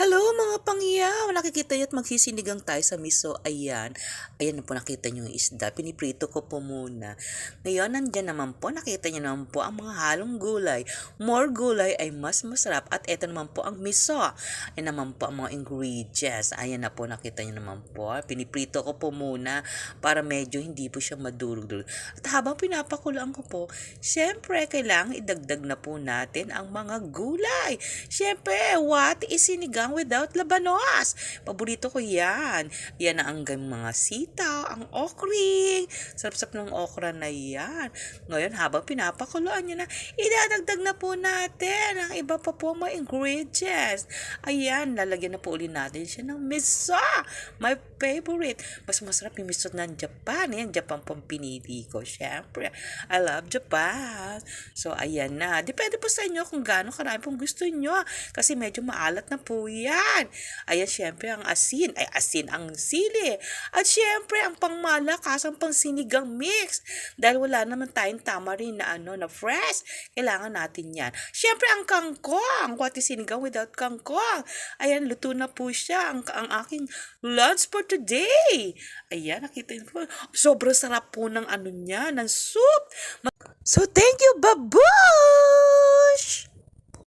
Hello mga pangyaw! Nakikita niyo at magsisinigang tayo sa miso. Ayan. Ayan na po nakita niyo yung isda. Piniprito ko po muna. Ngayon, nandyan naman po. Nakita niyo naman po ang mga halong gulay. More gulay ay mas masarap. At ito naman po ang miso. Ayan naman po ang mga ingredients. Ayan na po nakita niyo naman po. Piniprito ko po muna para medyo hindi po siya madurog-durog. At habang pinapakulaan ko po, syempre kailangan idagdag na po natin ang mga gulay. Syempre, what is sinigang without labanos? Paborito ko yan. Yan ang hanggang mga sitaw, ang okring. Sarap-sarap ng okra na yan. Ngayon, habang pinapakuluan nyo na, idadagdag na po natin ang iba pa po mga ingredients. Ayan, lalagyan na po ulit natin siya ng miso. My favorite. Mas masarap yung miso ng Japan. Yan, Japan pong pinili ko. Syempre, I love Japan. So, ayan na. Depende po sa inyo kung gaano karami pong gusto nyo. Kasi medyo maalat na po yan. Ayan, syempre, ang asin. Ay, asin ang sili. At syempre, ang pangmalakas, ang pangsinigang mix. Dahil wala naman tayong tamarind na ano, na fresh. Kailangan natin yan. Syempre, ang kangkong. What is sinigang without kangkong? Ayan, luto na po siya. Ang, ang aking lunch for today. Ayan, nakita po. Sobrang sarap po ng ano niya, ng soup. So, thank you, babu!